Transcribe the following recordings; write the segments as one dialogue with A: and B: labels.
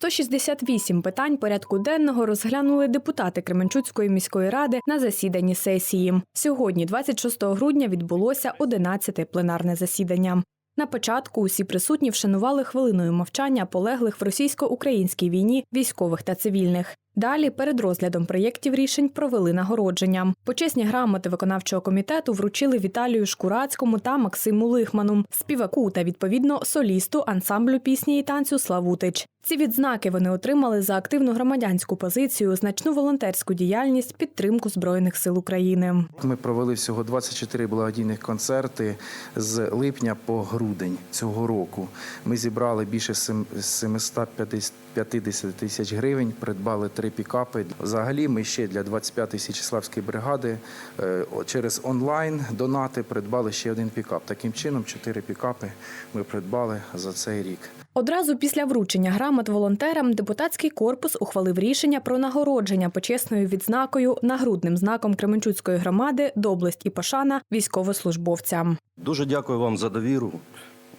A: 168 питань порядку денного розглянули депутати Кременчуцької міської ради на засіданні сесії. Сьогодні, 26 грудня, відбулося 11-те пленарне засідання. На початку усі присутні вшанували хвилиною мовчання полеглих в російсько-українській війні військових та цивільних. Далі, перед розглядом проєктів рішень, провели нагородження. Почесні грамоти виконавчого комітету вручили Віталію Шкурацькому та Максиму Лихману, співаку та відповідно солісту ансамблю пісні і танцю Славутич. Ці відзнаки вони отримали за активну громадянську позицію, значну волонтерську діяльність, підтримку збройних сил України.
B: Ми провели всього 24 благодійних концерти з липня по грудень цього року. Ми зібрали більше сем- 750 тисяч гривень, придбали три пікапи. Взагалі, ми ще для 25-ї Січеславської бригади е, через онлайн донати придбали ще один пікап. Таким чином, чотири пікапи ми придбали за цей рік.
A: Одразу після вручення грамот волонтерам депутатський корпус ухвалив рішення про нагородження почесною відзнакою нагрудним знаком Кременчуцької громади доблесть і пошана військовослужбовцям.
C: Дуже дякую вам за довіру.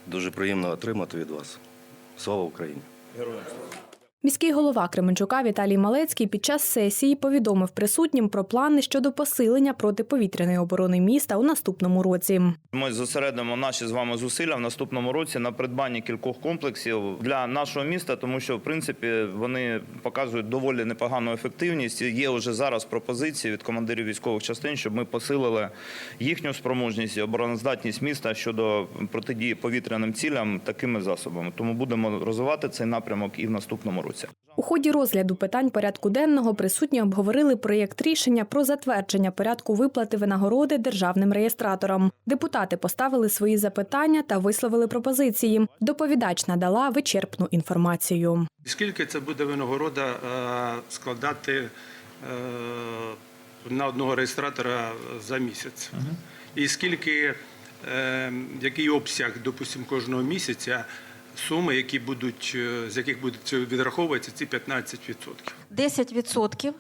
C: Дуже приємно отримати від вас. Слава Україні!
A: Міський голова Кременчука Віталій Малецький під час сесії повідомив присутнім про плани щодо посилення протиповітряної оборони міста у наступному році.
D: Ми зосередимо наші з вами зусилля в наступному році на придбанні кількох комплексів для нашого міста, тому що в принципі вони показують доволі непогану ефективність. Є вже зараз пропозиції від командирів військових частин, щоб ми посилили їхню спроможність і обороноздатність міста щодо протидії повітряним цілям такими засобами. Тому будемо розвивати цей напрямок і в наступному році.
A: У ході розгляду питань порядку денного присутні обговорили проєкт рішення про затвердження порядку виплати винагороди державним реєстраторам. Депутати поставили свої запитання та висловили пропозиції. Доповідач надала вичерпну інформацію.
E: Скільки це буде винагорода е, складати е, на одного реєстратора за місяць? І скільки, е, який обсяг, допустимо, кожного місяця суми, які будуть, е, з яких будуть відраховуватися ці 15%?
F: 10%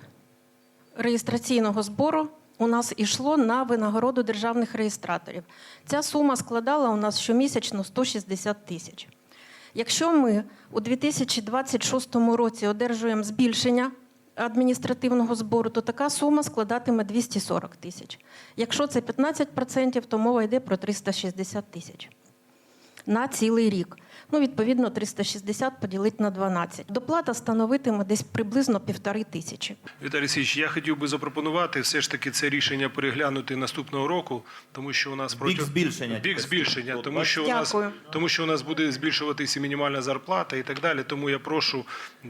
F: реєстраційного збору у нас ішло на винагороду державних реєстраторів. Ця сума складала у нас щомісячно 160 тисяч. Якщо ми у 2026 році одержуємо збільшення адміністративного збору, то така сума складатиме 240 тисяч. Якщо це 15%, то мова йде про 360 тисяч на цілий рік. Ну, відповідно, 360 поділити на 12. Доплата становитиме десь приблизно півтори тисячі.
G: Віталій Січ, я хотів би запропонувати все ж таки це рішення переглянути наступного року, тому що у нас
H: Бік збільшення.
G: бік збільшення, тому що у нас тому, що у нас буде збільшуватися мінімальна зарплата і так далі. Тому я прошу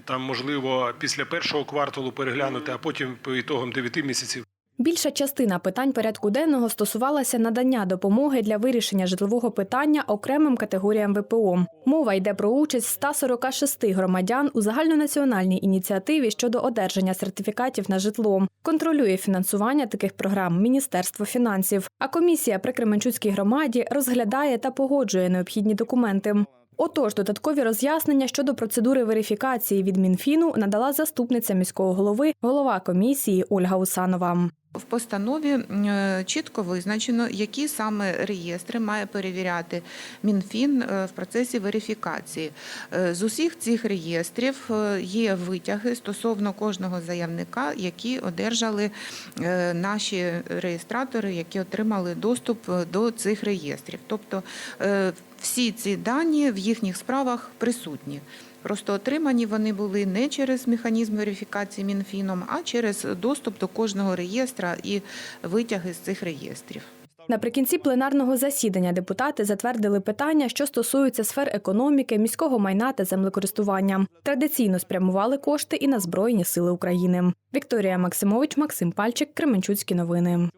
G: там, можливо, після першого кварталу переглянути, а потім по ітогам 9 місяців
A: Більша частина питань порядку денного стосувалася надання допомоги для вирішення житлового питання окремим категоріям ВПО. Мова йде про участь 146 громадян у загальнонаціональній ініціативі щодо одержання сертифікатів на житло. Контролює фінансування таких програм Міністерство фінансів. А комісія при Кременчуцькій громаді розглядає та погоджує необхідні документи. Отож, додаткові роз'яснення щодо процедури верифікації від Мінфіну надала заступниця міського голови, голова комісії Ольга Усанова.
I: В постанові е, чітко визначено, які саме реєстри має перевіряти МінФін е, в процесі верифікації. Е, З усіх цих реєстрів є витяги стосовно кожного заявника, які одержали наші реєстратори, які отримали доступ до цих реєстрів. Тобто всі ці дані в їхніх справах присутні. Просто отримані вони були не через механізм верифікації Мінфіном, а через доступ до кожного реєстра і витяги з цих реєстрів.
A: Наприкінці пленарного засідання депутати затвердили питання, що стосуються сфер економіки, міського майна та землекористування. Традиційно спрямували кошти і на Збройні сили України. Вікторія Максимович, Максим Пальчик, Кременчуцькі новини.